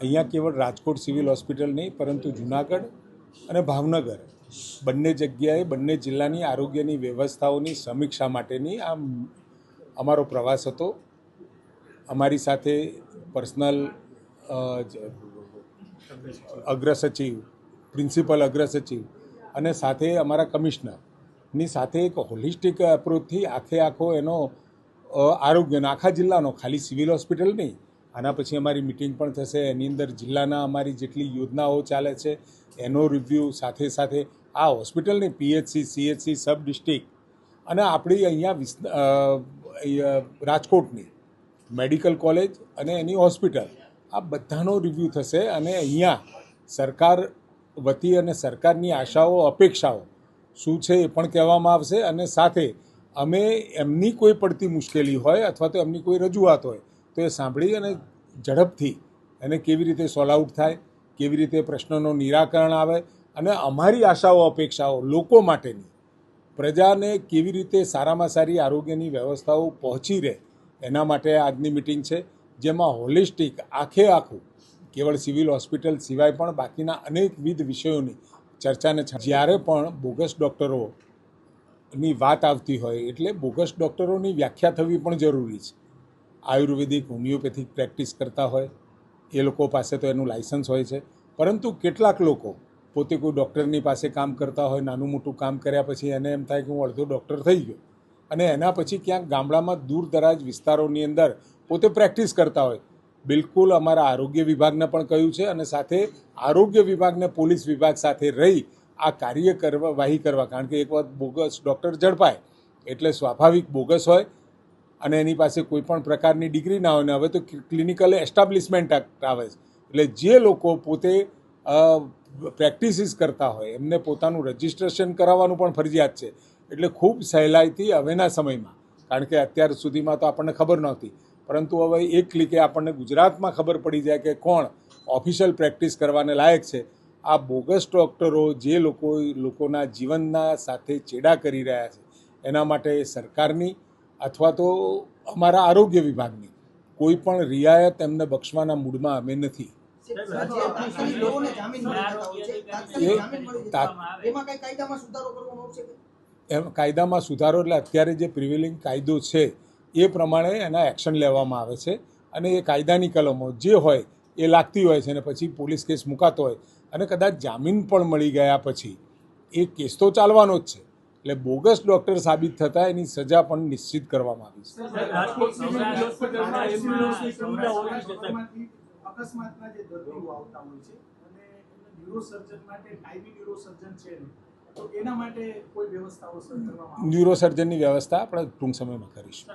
અહીંયા કેવળ Rajkot civil hospital નહીં, પરંતુ જુનાગઢ અને ભાવનગર. બંને જગ્યાએ, બંને જિલ્લાની આરોગ્યની વ્યવસ્થાઓની સમીક્ષા માટેની આ અમારો પ્રવાસ હતો. અમારી સાથે પર્સનલ અગ્રસચિવ, પ્રિન્સિપલ અગ્રસચિવ અને સાથે અમારા કમિશનરની સાથે એક હોલિસ્ટિક એપ્રોચથી આખે આખો એનો આરોગ્યનો આખા જિલ્લાનો, ખાલી સિવિલ હોસ્પિટલ નહીં. આના પછી અમારી મિટિંગ પણ થશે. એની અંદર જિલ્લાના અમારી જેટલી યોજનાઓ ચાલે છે, એનો રિવ્યૂ સાથે સાથે આ હોસ્પિટલની પીએચસી સીએચસી સબ ડિસ્ટ્રિક્ટ અને આપણી અહીંયા રાજકોટની મેડિકલ કોલેજ અને એની હોસ્પિટલ આ બધાનો રિવ્યૂ થશે અને અહીંયા સરકાર વતી અને સરકારની આશાઓ, અપેક્ષાઓ શું છે એ પણ કહેવામાં આવશે અને સાથે અમે એમની કોઈ પડતી મુશ્કેલી હોય અથવા તો એમની કોઈ રજૂઆત હોય તો એ સાંભળી અને ઝડપથી એને કેવી રીતે સોલ્વ આઉટ થાય, કેવી રીતે પ્રશ્નોનું નિરાકરણ આવે અને અમારી આશાઓ, અપેક્ષાઓ લોકો માટેની પ્રજાને કેવી રીતે સારામાં સારી આરોગ્યની વ્યવસ્થાઓ પહોંચી રહે એના માટે આજની મિટિંગ છે, જેમાં હોલિસ્ટિક, આખે આખું, કેવળ સિવિલ હોસ્પિટલ સિવાય પણ બાકીના અનેકવિધ વિષયોની ચર્ચાને જ્યારે પણ બોગસ ડૉક્ટરોની વાત આવતી હોય એટલે બોગસ ડૉક્ટરોની વ્યાખ્યા થવી પણ જરૂરી છે. આયુર્વેદિક, હોમિયોપેથિક પ્રેક્ટિસ કરતા હોય, એ લોકો પાસે તો એનું લાયસન્સ હોય છે. પરંતુ કેટલાક લોકો પોતે કોઈ ડૉક્ટરની પાસે કામ કરતા હોય, નાનું મોટું કામ કર્યા પછી એને એમ થાય કે હું અડધો ડૉક્ટર થઈ ગયો. અને એના પછી ક્યાંક ગામડામાં દૂર દરાજ વિસ્તારોની અંદર પોતે પ્રેક્ટિસ કરતા હોય. બિલકુલ અમારા આરોગ્ય વિભાગને પણ કહ્યું છે અને સાથે આરોગ્ય વિભાગને પોલીસ વિભાગ સાથે રહી આ કાર્ય કરવા વાહી કરવા, કારણ કે એક વખત બોગસ ડૉક્ટર ઝડપાય, એટલે સ્વાભાવિક બોગસ હોય અને એની પાસે કોઈ પણ પ્રકારની ડિગ્રી ના હોય ને હવે તો ક્લિનિકલ એસ્ટાબ્લિશમેન્ટ આવે છે. એટલે જે લોકો પોતે પ્રેક્ટિસિસ કરતા હોય, એમને પોતાનું રજિસ્ટ્રેશન કરાવવાનું પણ ફરજિયાત છે. એટલે ખૂબ સહેલાઈથી હવેના સમયમાં, કારણ કે અત્યાર સુધીમાં તો આપણને ખબર નહોતી. પરંતુ હવે એક ક્લિકે આપણને ગુજરાતમાં ખબર પડી જાય કે કોણ ઓફિશિયલ પ્રેક્ટિસ કરવાને લાયક છે. આ બોગસ ડૉક્ટરો જે લોકો લોકોના જીવનના સાથે ચેડા કરી રહ્યા છે એના માટે સરકારની અથવા તો અમારા આરોગ્ય વિભાગની કોઈ પણ રિયાયત એમને બક્ષવાના મૂડમાં અમે નથી. કાયદામાં સુધારો એટલે અત્યારે જે પ્રિવેલિંગ કાયદો છે એ પ્રમાણે એના એક્શન લેવામાં આવે છે અને એ કાયદાની કલમો જે હોય એ લાગતી હોય છે અને પછી પોલીસ કેસ મુકાતો હોય અને કદાચ જામીન પણ મળી ગયા પછી એ કેસ તો ચાલવાનો જ છે. એટલે બોગસ ડૉક્ટર સાબિત થતાં એની સજા પણ નિશ્ચિત કરવામાં આવી છે. અકસ્માતના જે દર્દીઓ આવતા હોય છે અને ન્યુરોસર્જન માટે ટાઈમી ન્યુરોસર્જન છે નહીં. તો એના માટે કોઈ વ્યવસ્થાઓ સર કરવામાં આવે ન્યુરોસર્જનની વ્યવસ્થા આપણે ટૂંક સમયમાં કરીશું